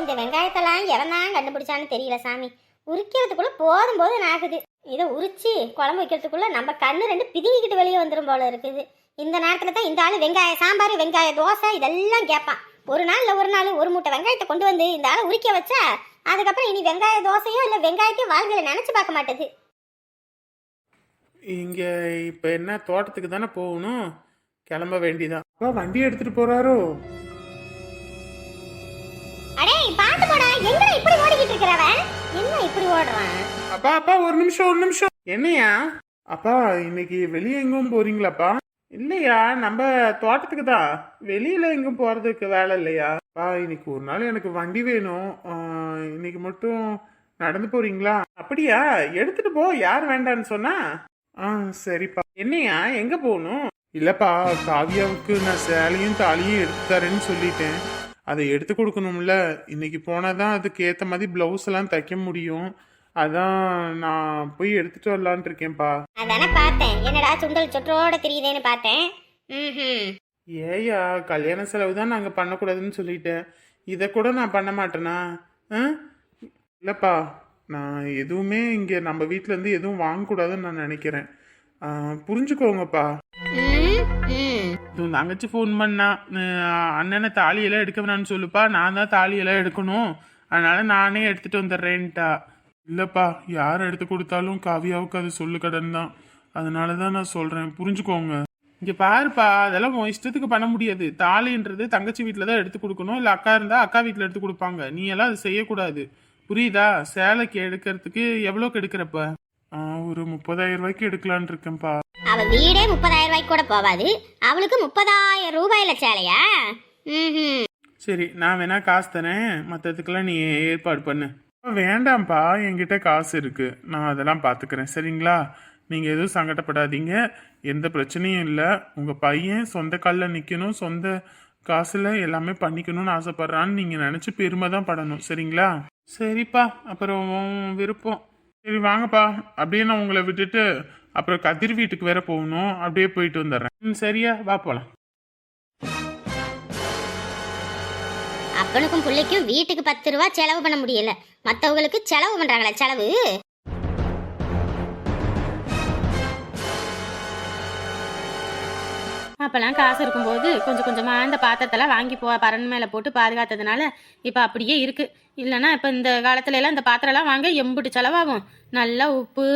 இந்த வெங்காயத்தெல்லாம் எவன்தான் கண்டுபிடிச்சான்னு தெரியல சாமி. உரிக்கிறதுக்குள்ள போதும் போதும் ஆகுது. இதை உரிச்சு குழம்பு வைக்கிறதுக்குள்ள நம்ம கண்ணு ரெண்டு பிதுங்கிக்கிட்டு வெளியே வந்துடும் போல இருக்குது. இந்த நேரத்துல தான் இந்த ஆள் வெங்காய சாம்பார் வெங்காய தோசை இதெல்லாம் கேட்பான். ஒரு நாள் இல்லை ஒரு நாள் ஒரு மூட்டை வெங்காயத்தை கொண்டு வந்து இந்த ஆளை உரிக்க வச்சா அதுக்கப்புறம் இனி வெங்காய தோசையோ இல்லை வெங்காயத்தையும் வாழ்க்கையில் நினைச்சு பார்க்க மாட்டேது. இங்க இப்ப என்ன தோட்டத்துக்கு தானே போகணும்? கிளம்ப வேண்டிதான். வண்டி எடுத்துட்டு போறாரோ? பாத்து போடா எங்கடா இப்படி ஓடிக்கிட்டு இருக்கிறவன் என்ன இப்படி ஓடுறான்? அப்பா அப்பா ஒரு நிமிஷம் ஒரு நிமிஷம். என்னையா? அப்பா இன்னைக்கு வெளியே எங்கும் போறீங்களாப்பா? இல்லையா நம்ம தோட்டத்துக்கு தான். வெளியில எங்கும் போறதுக்கு வேலை இல்லையா? அப்பா இன்னைக்கு ஒரு நாள் எனக்கு வண்டி வேணும். இன்னைக்கு மட்டும் நடந்து போறீங்களா? அப்படியா? எடுத்துட்டு போ யார் வேண்டான்னு சொன்னா? ஆ சரிப்பா. என்னையா எங்க போகணும்? இல்லப்பா காவியாவுக்கு நான் சேலையும் தாலியும் எடுத்து தரேன்னு சொல்லிட்டேன். அதை எடுத்து கொடுக்கணும்ல. இன்னைக்கு போனாதான் அதுக்கு ஏத்த மாதிரி பிளவுஸ் எல்லாம் தைக்க முடியும். அதான் நான் போய் எடுத்துட்டு வரலான் இருக்கேன்ப்பா. அதானே பார்த்தேன். என்னடா சுண்டல் சொற்றோட தெரியுதேன்னு பார்த்தேன். ம் ஏயா கல்யாண செலவு தான் நாங்கள் பண்ணக்கூடாதுன்னு சொல்லிட்டேன். இதை கூட நான் பண்ண மாட்டேனா? ஆ? இல்லைப்பா நான் எதுவுமே இங்கே நம்ம வீட்டிலேருந்து எதுவும் வாங்கக்கூடாதுன்னு நான் நினைக்கிறேன். புரிஞ்சுக்கோங்கப்பா. இவன் தங்கச்சி ஃபோன் பண்ணா அண்ணனை தாலியெல்லாம் எடுக்க வேணான்னு சொல்லுப்பா. நான் தான் தாலியெல்லாம் எடுக்கணும். அதனால நானே எடுத்துட்டு வந்துடுறேன்ட்டா. இல்லைப்பா யார் எடுத்து கொடுத்தாலும் காவியாவுக்கு அது சொல்லு கடன் தான். அதனால தான் நான் சொல்கிறேன் புரிஞ்சுக்கோங்க. இங்கே பாருப்பா அதெல்லாம் உன் இஷ்டத்துக்கு பண்ண முடியாது. தாலின்றது தங்கச்சி வீட்டில் தான் எடுத்து கொடுக்கணும். இல்லை அக்கா இருந்தால் அக்கா வீட்டில் எடுத்து கொடுப்பாங்க. நீ எல்லாம் அது செய்யக்கூடாது. புரியுதா? சேலைக்கு எடுக்கிறதுக்கு எவ்வளோக்கு எடுக்கிறப்ப? ஒரு முப்பதாயிரம் ரூபாய்க்கு எடுக்கலான் இருக்கேன்ப்பா. அவ வீடே முப்பதாயிரம் ரூபாய்க்கு கூட போவாது. அவளுக்கு முப்பதாயிரம் ரூபாயில சேலையா? ம் சரி நான் வேணா காசு தரேன். மற்றதுக்கெல்லாம் நீ ஏற்பாடு பண்ணு. வேண்டாம்ப்பா என்கிட்ட காசு இருக்கு. நான் அதெல்லாம் பார்த்துக்கிறேன் சரிங்களா? நீங்கள் எதுவும் சங்கடப்படாதீங்க. எந்த பிரச்சனையும் இல்லை. உங்கள் பையன் சொந்த காலில் நிற்கணும் சொந்த காசில் எல்லாமே பண்ணிக்கணும்னு ஆசைப்பட்றான்னு நீங்கள் நினச்சி பெருமை தான் படணும். சரிங்களா? சரிப்பா. அப்புறம் விருப்பம். சரி வாங்கப்பா. அப்படியே நான் உங்களை விட்டுட்டு அப்புறம் கதிர் வீட்டுக்கு வேற போகணும் அப்படியே போயிட்டு வந்துடுறேன். ம் சரியா? வா போகலாம் அப்பனுக்கும் பிள்ளைக்கும் வீட்டுக்கு பத்து ரூபா செலவு பண்ண முடியல. மற்றவங்களுக்கு செலவு பண்றாங்களா செலவு. அப்போல்லாம் காசு இருக்கும்போது கொஞ்சம் கொஞ்சமாக இந்த பாத்திரத்தெல்லாம் வாங்கி போ பரன் மேலே போட்டு பாதுகாத்ததுனால இப்போ அப்படியே இருக்கு. இல்லைன்னா இப்போ இந்த காலத்துல எல்லாம் இந்த பாத்திரம்லாம் வாங்க எம்புட்டு செலவாகும். நல்லா உப்பு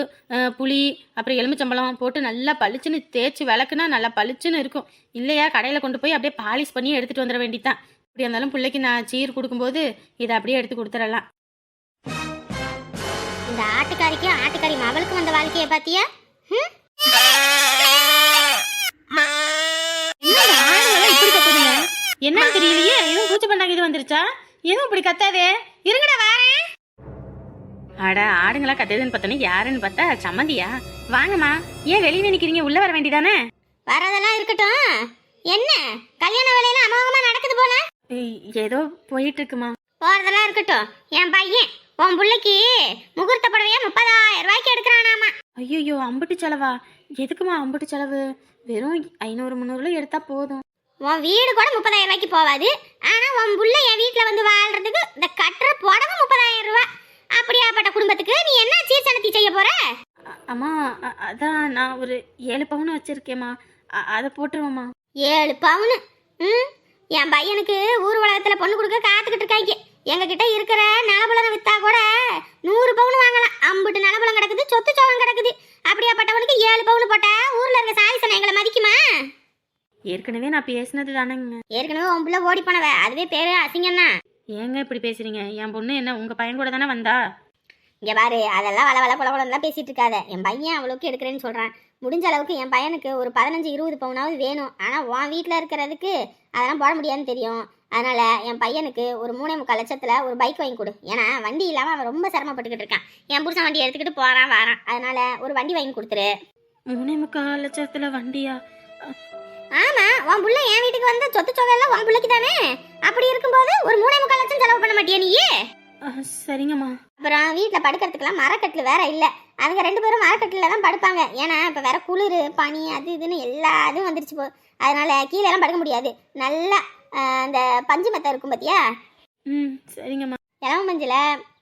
புளி அப்புறம் எலுமிச்சம்பழம் போட்டு நல்லா பளிச்சுன்னு தேய்ச்சி விளக்குனா நல்லா பளிச்சுன்னு இருக்கும். இல்லையா? கடையில் கொண்டு போய் அப்படியே பாலிஷ் பண்ணி எடுத்துகிட்டு வந்துட வேண்டியதான் இப்படி இருந்தாலும் பிள்ளைக்கு நான் சீர் கொடுக்கும்போது இதை அப்படியே எடுத்து கொடுத்துடலாம். இந்த ஆட்டுக்காரிக்கும் ஆட்டுக்காரி மகளுக்கும் வந்த வாழ்க்கையை பாத்தியா ம்? என்னங்க, ஆடுங்கெல்லாம் இப்படி கத்துதுங்க? என்னன்னு தெரியலையே. எதுவும் பூச்சி பண்ணாங்க இது வந்துருச்சா? எதுவும் இப்படி கத்தாதே? இருங்கடா வாரேன். அட ஆடுங்களா கத்துதுன்னு பார்த்தோன்னே யாருன்னு பார்த்தா சம்மந்தியா? வாங்கம்மா. ஏன் வெளியே நிக்கிறீங்க? உள்ள வர வேண்டியதானே? வரதெல்லாம் இருக்கட்டும். என்ன? கல்யாண வேலையெல்லாம் அமோகமா நடக்குது போல? ஏதோ போயிட்டு இருக்குமா போறதெல்லாம் இருக்கட்டும். என் பையன் உன் பிள்ளைக்கு முகூர்த்த புடவைய முப்பதாயிரம் ரூபாய்க்கு எடுக்கிறானாமா. ஐயோ அம்புட்டு செலவா? எதுக்குமா அம்புட்டு செலவு? வெறும் ஐநூறு முந்நூறுல எடுத்தா போதும். உன் வீடு கூட முப்பதாயிரம் ரூபாய்க்கு போவாது. ஆனா உன் புள்ள என் வீட்டுல வந்து வாழ்றதுக்கு இந்த கட்டுற புடவை முப்பதாயிரம் ரூபாய். அப்படியாப்பட்ட குடும்பத்துக்கு நீ என்ன சீர்சனத்தி செய்ய போற? அ- அம்மா அதான் நான் ஒரு ஏழு பவுன் வச்சிருக்கேம்மா. அதை போட்டுருவோம்மா. ஏழு பவுனு? ம்? என் பையனுக்கு ஊர் உலகத்துல பொண்ணு கொடுக்க காத்துக்கிட்டு இருக்காங்க. எங்க கிட்ட இருக்கிற நிலபலம் வித்தா கூட நூறு பவுன் வாங்கலாம். அம்புட்டு நிலபலம் கிடக்குது சொத்து சோகம் கிடக்குது. அப்படியாப்பட்டவனுக்கு ஏழு பவுன் போட்டா ஊர்ல இருக்க சாலிசனை எங்களை மதிக்குமா? ஏற்கனவே நான் பேசினது தானேங்க. ஏற்கனவே உன் புள்ள ஓடி போனவ அதுவே பேரு அசிங்கம் தான் ஏங்க இப்படி பேசுறீங்க? என் பொண்ணு என்ன உங்க பையன் கூட தானே வந்தா? இங்க பாரு அதெல்லாம் வள வள புல புலன்லாம் பேசிட்டு இருக்காத என் பையன் அவ்வளோக்கு எடுக்கிறேன்னு சொல்றான். முடிஞ்ச அளவுக்கு என் பையனுக்கு ஒரு பதினஞ்சு இருபது பவுனாவது வேணும். ஆனா உன் வீட்டில் இருக்கிறதுக்கு அதெல்லாம் போட முடியாதுன்னு தெரியும். அதனால என் பையனுக்கு ஒரு மூணே முக்கால் லட்சத்துல ஒரு பைக் வாங்கி கொடு. ஏன்னா வண்டி இல்லாம அவன் ரொம்ப சிரமப்பட்டுக்கிட்டு இருக்கான். என் புருஷன் வண்டி எடுத்துக்கிட்டு போறான் வரான். அதனால ஒரு வண்டி வாங்கி கொடுத்துரு. மூணே முக்கால் லட்சத்துல வண்டியா? ஆமா உன் புள்ள என் வீட்டுக்கு வந்த சொத்து சொகெல்லாம் உன் புள்ளைக்கு தானே? அப்படி இருக்கும்போது ஒரு மூணே முக்கால் லட்சம் செலவு பண்ண மாட்டியா நீயே? சரிங்கம்மா. அப்புறம் வீட்டில் படுக்கிறதுக்கெல்லாம் மரக்கட்டில் வேற இல்லை. அவங்க ரெண்டு பேரும் மரக்கட்டில் தான் படுப்பாங்க. ஏன்னா இப்போ வேற குளிர் பனி அது இதுன்னு எல்லா இதுவும் வந்துருச்சு போ. அதனால கீழே எல்லாம் படுக்க முடியாது. நல்லா அந்த பஞ்சு மெத்தை இருக்கும் பார்த்தியா ம் சரிங்கம்மா. இளவ மஞ்சள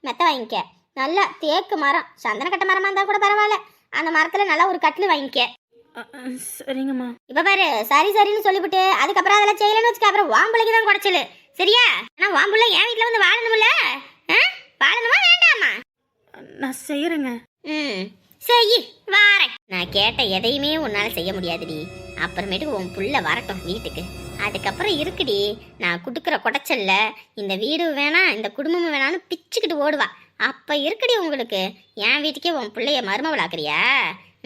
மெத்த வாங்கிக்க. நல்லா தேக்கு மரம். சந்தன கட்ட மரமா இருந்தா கூட பரவாயில்ல. அந்த மரத்துல நல்லா ஒரு கட்டில் வாங்கிக்க. சரிங்கம்மா. இப்ப பாரு சரி சரின்னு சொல்லிவிட்டு அதுக்கப்புறம் அதெல்லாம் செய்யலன்னு வச்சுக்க அப்புறம் வாம்புளைக்கு தான் குடைச்சலு. சரியா? ஆனா வாம்புள்ள என் வீட்டுல வந்து வாழணும்ல? வாழணுமா வேண்டாமா? நான் செய்கிறேங்க ம் சரி வாரேன். நான் கேட்ட எதையுமே உன்னால செய்ய முடியாதுடி. அப்புறமேட்டுக்கு உன் புள்ள வரட்டும் வீட்டுக்கு. அதுக்கப்புறம் இருக்குடி நான் குடுக்குற குடைச்சல்ல இந்த வீடு வேணாம் இந்த குடும்பமும் வேணாம்னு பிச்சுக்கிட்டு ஓடுவா. அப்ப இருக்குடி உங்களுக்கு என் வீட்டுக்கே உன் பிள்ளைய மருமவளாக்குறியா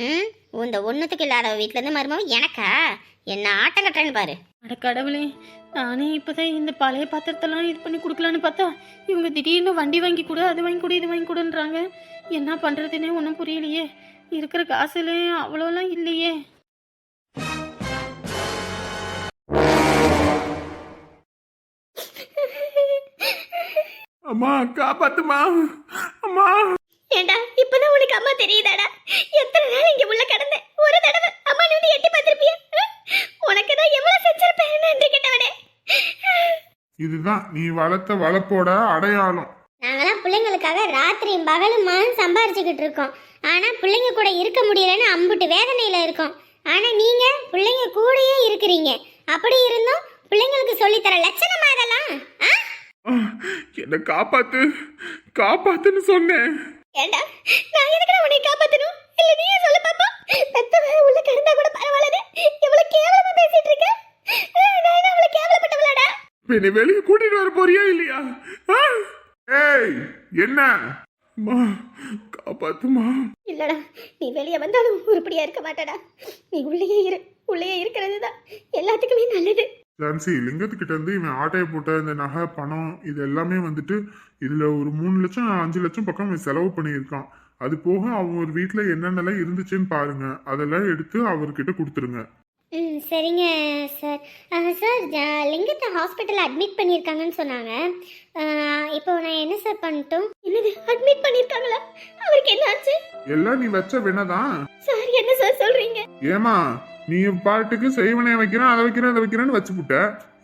ம்? இந்த ஒன்றுத்துக்கு இல்லாத வீட்டுல இருந்து மருமவ எனக்கா? என்ன ஆட்டம் கட்டுறேன்னு பாரு. அட கடவுளே நானே இப்போதான் இந்த பழைய பாத்திரத்தெல்லாம் இது பண்ணி கொடுக்கலான்னு பார்த்தா இவங்க திடீர்னு வண்டி வாங்கி கொடு அது வாங்கி கொடு இது வாங்கி கொடுன்றாங்க. என்ன பண்ணுறதுனே ஒன்றும் புரியலையே. இருக்கிற காசுல அவ்வளோலாம் இல்லையே. அம்மா காப்பாத்துமா அம்மா ஏண்டா இப்பதான் உனக்கு அம்மா தெரியுதாடா எத்தனை நாள் இங்க உள்ள கிடந்தேன் ஒரு தடவை அம்மா நீ வந்து எட்டி பார்த்திருப்பியா உனக்கு தான் எவ்வளவு செஞ்சிருப்பேன் நன்றி கிட்டவனே இதுதான். நீ வளர்த்த வளர்ப்போட அடையாளம். நாங்களாம் பிள்ளைங்களுக்காக ராத்திரியும் பகலுமா சம்பாரிச்சுக்கிட்டு இருக்கோம். ஆனா பிள்ளைங்க கூட இருக்க முடியலன்னு அம்புட்டு வேதனையில இருக்கோம். ஆனா நீங்க பிள்ளைங்க கூடயே இருக்கிறீங்க. அப்படி இருந்தும் பிள்ளைங்களுக்கு சொல்லித்தர லட்சணமா அதெல்லாம்? என்னை காப்பாத்து காப்பாத்துன்னு சொன்னேன். ஏண்டா நான் எதுக்குடா உன்னை காப்பாத்தணும்? இல்ல நீயே சொல்லு பாப்பா. பெத்தவ உள்ள கிடந்தா கூட பரவாயில்ல இவ்வளவு கேவலமா பேசிட்டு இருக்க ஆ, நான் என்ன அவ்வளவு கேவலப்பட்டவளாடா இப்ப என்னை வெளியே கூட்டிட்டு வர போறியா இல்லையா? ஏய் என்ன? அம்மா காப்பாத்துமா. இல்லடா நீ வெளியே வந்தாலும் உருப்படியா இருக்க மாட்டடா. நீ உள்ளேயே இரு உள்ளேயே இருக்கிறது தான் எல்லாத்துக்குமே நல்லது. ஜான்சி லிங்கத்துக்கிட்ட இருந்து இவன் ஆட்டையை போட்ட இந்த நகை பணம் இது எல்லாமே வந்துட்டு இதுல ஒரு மூணு லட்சம் அஞ்சு லட்சம் பக்கம் இவன் செலவு பண்ணியிருக்கான். அது போக அவர் வீட்டுல என்னென்னலாம் இருந்துச்சுன்னு பாருங்க. அதெல்லாம் எடுத்து அவர்கிட்ட கொடுத்துருங்க. ம் சரிங்க சார். சார் லிங்கத்தை ஹாஸ்பிட்டலில் அட்மிட் பண்ணியிருக்காங்கன்னு சொன்னாங்க. இப்போ நான் என்ன சார் பண்ணட்டும்? என்னது அட்மிட் பண்ணியிருக்காங்களா? அவருக்கு என்ன ஆச்சு எல்லாம் நீ வச்ச வினதான் சார் என்ன சார் சொல்றீங்க? ஏமா நீ பாட்டுக்கு செய்வனே வைக்கிறேன் அதை வைக்கிறேன் அதை வைக்கிறேன்னு வச்சுப்புட்ட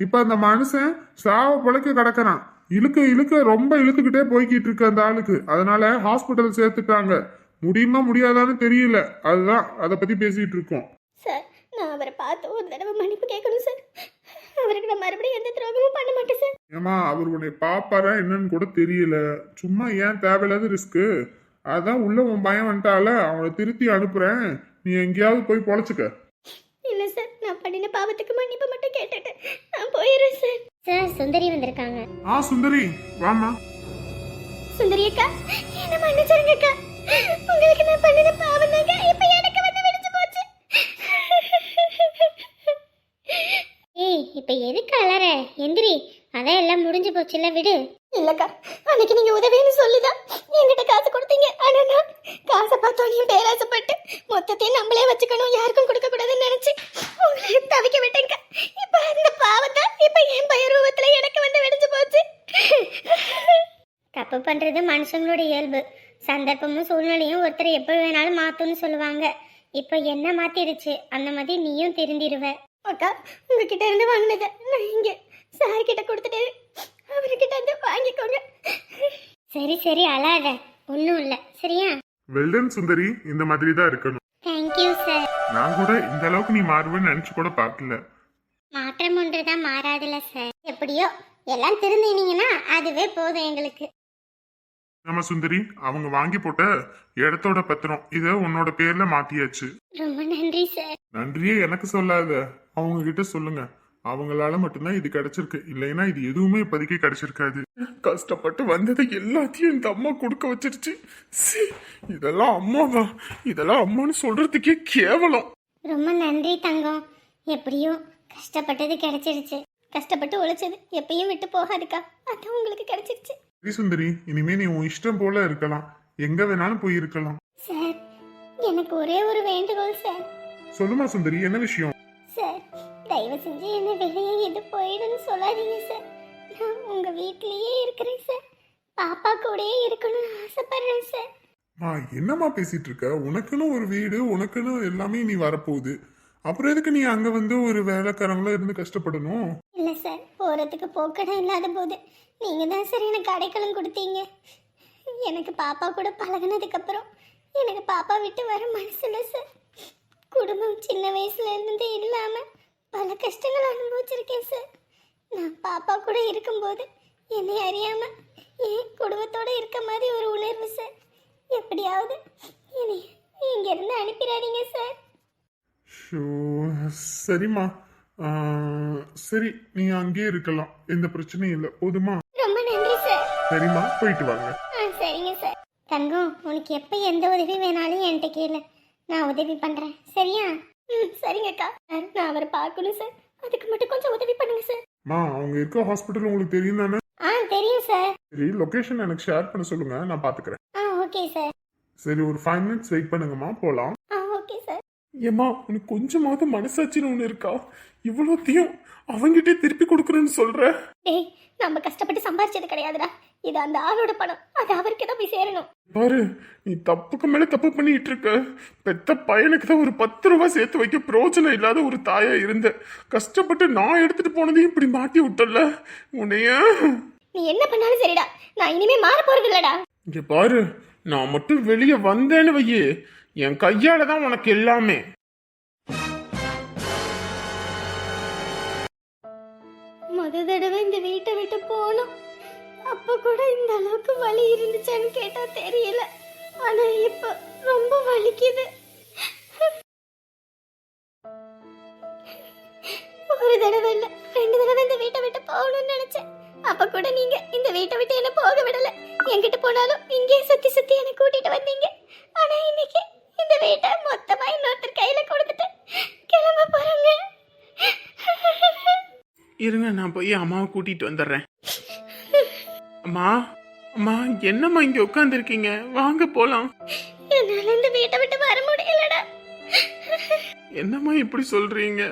இப்ப அந்த மனுஷன் சாவ பிழைக்க கிடக்குறான். இழுக்க இழுக்க ரொம்ப இழுத்துக்கிட்டே போய்கிட்டு இருக்கு அந்த ஆளுக்கு. அதனால ஹாஸ்பிட்டல் சேர்த்துட்டாங்க. முடியுமா முடியாதான்னு தெரியல. அதுதான் அதை பத்தி பேசிட்டு இருக்கோம். சார் நான் அவரை பார்த்து ஒரு தடவை மன்னிப்பு கேட்கணும் சார் அவருக்கு நான் மறுபடியும் எந்த துரோகமும் பண்ண மாட்டேன் சார் ஏமா அவர் உன்னை பாப்பாரா என்னன்னு கூட தெரியல. சும்மா ஏன் தேவையில்லாத ரிஸ்க்கு அதான் உள்ள உன் பயம் வந்துட்டால அவனை திருத்தி அனுப்புறேன். நீ எங்கேயாவது போய் பொழைச்சுக்க. இல்லை சார் நான் பண்ணின பாவத்துக்கு மன்னிப்பு மட்டும் கேட்டுட்டு நான் போயிடுறேன் சார் சார் சுந்தரி வந்திருக்காங்க. ஆ சுந்தரி வாமா சுந்தரி அக்கா என்ன மன்னிச்சிருங்க அக்கா. உங்களுக்கு நான் பண்ணின பாவம் தாங்க இப்ப எனக்கு வந்து விடிஞ்சு போச்சு ஏய் இப்ப எதுக்கு அலற? எந்திரி அதான் எல்லாம் முடிஞ்சு போச்சுல விடு. இல்லக்கா அன்னைக்கு நீங்க உதவின்னு சொல்லிதான் என்கிட்ட காசு கொடுத்தீங்க. ஆனா நான் காசை பார்த்தோனையும் பேராசப்பட்டு மொத்தத்தையும் நம்மளே வச்சுக்கணும். யாருக்கும் கொடுக்க கூடாதுன்னு நினைச்சு உங்களை தவிக்க விட்டேங்க இப்ப அந்த பாவத்தை இப்ப என் பயிர் ரூபத்துல எனக்கு வந்து விடிஞ்சு போச்சு. தப்பு பண்றது மனுஷங்களோட இயல்பு. சந்தர்ப்பமும் சூழ்நிலையும் ஒருத்தர் எப்படி வேணாலும் மாத்தும்னு சொல்லுவாங்க. இப்போ என்ன மாத்திருச்சு அந்த மாதிரி நீயும் திருந்திருவ. அக்கா உங்ககிட்ட இருந்து வாங்கினதை நான் இங்க சார் கிட்ட கொடுத்துட்டு அவர்கிட்ட இருந்து வாங்கிக்கோங்க. சரி சரி அழாத. ஒன்றும் இல்லை. சரியா? Well done Sundari. இந்த மாதிரி தான் இருக்கணும் தேங்க்யூ சார் நான் கூட இந்த அளவுக்கு நீ மாறுவேன்னு நினைச்சு கூட பார்க்கல. மாற்றம் ஒன்று தான் மாறாதுல சார் எப்படியோ எல்லாம் திருந்தினீங்கன்னா அதுவே போதும் எங்களுக்கு. நம்ம சுந்தரி. அவங்க வாங்கி போட்ட இடத்தோட பத்திரம் இத உன்னோட பேர்ல மாத்தியாச்சு. ரொம்ப நன்றி சார் நன்றியே எனக்கு சொல்லாத. அவங்க கிட்ட சொல்லுங்க. அவங்களால மட்டும்தான் இது கிடைச்சிருக்கு. இல்லைன்னா இது எதுவுமே இப்போதைக்கு கிடைச்சிருக்காது. கஷ்டப்பட்டு வந்ததை எல்லாத்தையும் இந்த அம்மா கொடுக்க வச்சிருச்சு. சீ, இதெல்லாம் அம்மாவா இதெல்லாம் அம்மான்னு சொல்றதுக்கே கேவலம். ரொம்ப நன்றி தங்கம். எப்படியோ கஷ்டப்பட்டது கிடைச்சிருச்சு. கஷ்டப்பட்டு உழைச்சது எப்பயும் விட்டு போகாதுக்கா. அதான் உங்களுக்கு கிடைச்சிருச்சு. சரி சுந்தரி இனிமே நீ உன் இஷ்டம் போல இருக்கலாம். எங்க வேணாலும் போய் இருக்கலாம். சார் எனக்கு ஒரே ஒரு வேண்டுகோள் சார். சொல்லுமா சுந்தரி என்ன விஷயம்? தயவு செஞ்சு என்ன வெளியே எது போயிடுன்னு சொல்லாதீங்க சார் நான் உங்க வீட்லயே இருக்கிறேன் சார் பாப்பா கூடயே இருக்கணும்னு ஆசைப்படுறேன் சார் மா என்னம்மா பேசிட்டு இருக்க? உனக்குன்னு ஒரு வீடு உனக்குன்னு எல்லாமே நீ வரப்போகுது. அப்புறம் எதுக்கு நீ அங்க வந்து ஒரு வேலைக்காரங்களா இருந்து கஷ்டப்படணும்? இல்லை சார் போகிறதுக்கு போக்கடம் இல்லாத போது நீங்கள் தான் சார் எனக்கு அடைக்கலம் கொடுத்தீங்க. எனக்கு பாப்பா கூட பழகுனதுக்கப்புறம் எனக்கு பாப்பா விட்டு வர மனசு இல்லை சார் குடும்பம் சின்ன வயசுல இருந்தே இல்லாமல் பல கஷ்டங்கள் அனுபவிச்சிருக்கேன் சார் நான் பாப்பா கூட இருக்கும்போது என்னை அறியாமல் என் குடும்பத்தோடு இருக்க மாதிரி ஒரு உணர்வு சார் எப்படியாவது என்னை இங்கேருந்து அனுப்பிடாதீங்க சார் ஷோ சரிம்மா. சரி நீ அங்கேயே இருக்கலாம். எந்த பிரச்சனையும் இல்லை. போதுமா? ரொம்ப நன்றி சார் சரிம்மா போயிட்டு வாங்க. ஆ சரிங்க சார் தங்கம் உனக்கு எப்போ எந்த உதவி வேணாலும் என்கிட்ட கேளு. நான் உதவி பண்ணுறேன் சரியா? ம் சரிங்கக்கா சார் நான் அவரை பார்க்கணும் சார் அதுக்கு மட்டும் கொஞ்சம் உதவி பண்ணுங்க சார் மா அவங்க இருக்க ஹாஸ்பிட்டல் உங்களுக்கு தெரியும் தானே? ஆ தெரியும் சார் சரி லொகேஷன் எனக்கு ஷேர் பண்ண சொல்லுங்க நான் பாத்துக்கிறேன் ஆ ஓகே சார் சரி ஒரு ஃபைவ் மினிட்ஸ் வெயிட் பண்ணுங்கம்மா போலாம். ஆ ஓகே சார் ஏம்மா உனக்கு கொஞ்சமாவது மனசாட்சின்னு ஒன்று இருக்கா? இவ்வளோத்தையும் அவங்கிட்டே திருப்பி கொடுக்குறேன்னு சொல்ற? டேய் நம்ம கஷ்டப்பட்டு சம்பாரிச்சது கிடையாதுடா. இது அந்த ஆளோட பணம். அது அவருக்கு தான் போய் சேரணும். பாரு நீ தப்புக்கு மேல தப்பு பண்ணிட்டு இருக்க. பெத்த பையனுக்கு தான் ஒரு பத்து ரூபாய் சேர்த்து வைக்க பிரயோஜனம் இல்லாத ஒரு தாயா இருந்த. கஷ்டப்பட்டு நான் எடுத்துட்டு போனதையும் இப்படி மாட்டி விட்டல உன்னைய. நீ என்ன பண்ணாலும் சரிடா. நான் இனிமே மாற போறது இல்லடா. இங்க பாரு நான் மட்டும் வெளியே வந்தேன்னு வையே. என் கையால தான் உனக்கு எல்லாமே. அளவுக்கு வலி இருந்துச்சான்னு கேட்டா தெரியல. ஆனா இப்ப ரொம்ப வலிக்குது. ஒரு தடவை இல்ல ரெண்டு தடவை இந்த வீட்டை விட்டு போகணும்னு நினைச்சேன். அப்ப கூட நீங்க இந்த வீட்டை விட்டு என்ன போக விடல. என்கிட்ட போனாலும் இங்கே சுத்தி சுத்தி என்ன கூட்டிட்டு வந்தீங்க. ஆனா இன்னைக்கு இந்த வீட்டை மொத்தமா இன்னொருத்தர் கையில கொடுத்துட்டு கிளம்ப போறேங்க. இருங்க நான் போய் அம்மாவை கூட்டிட்டு வந்துடுறேன். அம்மா அம்மா என்னம்மா இங்க உட்காந்துருக்கீங்க வாங்க போலாம். என்னால இந்த வீட்டை விட்டு வர முடியலடா. என்னம்மா இப்படி சொல்றீங்க?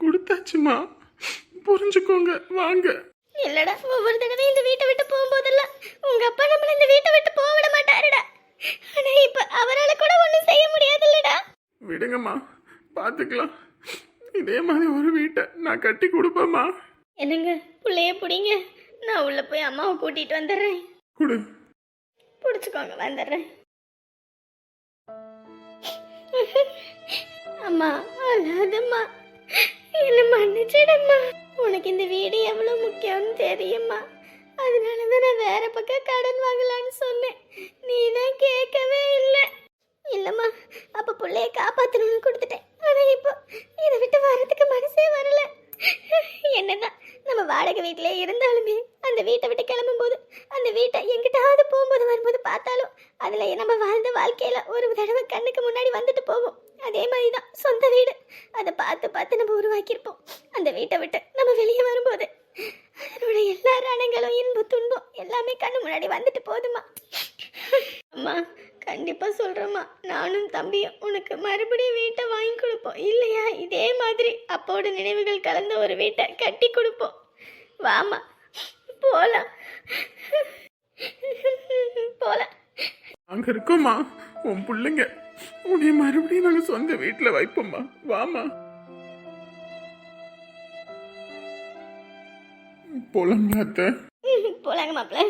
கொடுத்தாச்சுமா புரிஞ்சுக்கோங்க வாங்க. இல்லடா ஒவ்வொரு தடவை இந்த வீட்டை விட்டு போகும்போதெல்லாம் உங்க அப்பா நம்மள இந்த வீட்டை விட்டு போக விட மாட்டாருடா. ஆனா இப்ப அவரால கூட ஒண்ணும் செய்ய முடியாது இல்லடா விடுங்கம்மா பார்த்துக்கலாம் இதே மாதிரி ஒரு வீட்டை நான் கட்டி கொடுப்பேம்மா. என்னங்க புள்ளைய புடிங்க. நான் உள்ள போய் அம்மாவை கூட்டிட்டு வந்துடுறேன். கொடு. புடிச்சுக்கோங்க வந்துடுறேன். அம்மா அல்லாதம்மா என்ன மன்னிச்சிடம்மா. உனக்கு இந்த வீடு எவ்வளோ முக்கியம்னு தெரியுமா அதனால தான் நான் வேற பக்கம் கடன் வாங்கலான்னு சொன்னேன். நீ தான் கேட்கவே இல்லை. இல்லைம்மா அப்போ பிள்ளைய காப்பாற்றணும்னு கொடுத்துட்டேன். ஆனால் இப்போ இதை விட்டு வர்றதுக்கு மனசே வரல. என்னதான் நம்ம வாடகை வீட்டிலே இருந்தாலுமே அந்த வீட்டை விட்டு கிளம்பும்போது அந்த வீட்டை எங்கிட்டாவது போகும்போது வரும்போது பார்த்தாலும் அதில் நம்ம வாழ்ந்த வாழ்க்கையில் ஒரு தடவை கண்ணுக்கு முன்னாடி வந்துட்டு போவோம் அதே மாதிரி தான் சொந்த வீடு. அதை பார்த்து பார்த்து நம்ம உருவாக்கியிருப்போம். அந்த வீட்டை விட்டு நம்ம வெளியே வரும்போது அதனோட எல்லா ரணங்களும் இன்பு துன்பம் எல்லாமே கண்ணு முன்னாடி வந்துட்டு போதுமா அம்மா கண்டிப்பாக சொல்கிறோம்மா நானும் தம்பியும் உனக்கு மறுபடியும் வீட்டை வாங்கி கொடுப்போம். இல்லையா? இதே மாதிரி அப்போட நினைவுகள் கலந்த ஒரு வீட்டை கட்டி கொடுப்போம். வாமா போலாம் போலாம் அங்க இருக்கோம்மா. உன் பிள்ளைங்க. உன்னை மறுபடியும் நாங்கள் சொந்த வீட்டில் வைப்போம்மா. வாமா போலாங்களா அத்தை. போலாங்க மாப்பிள்ள.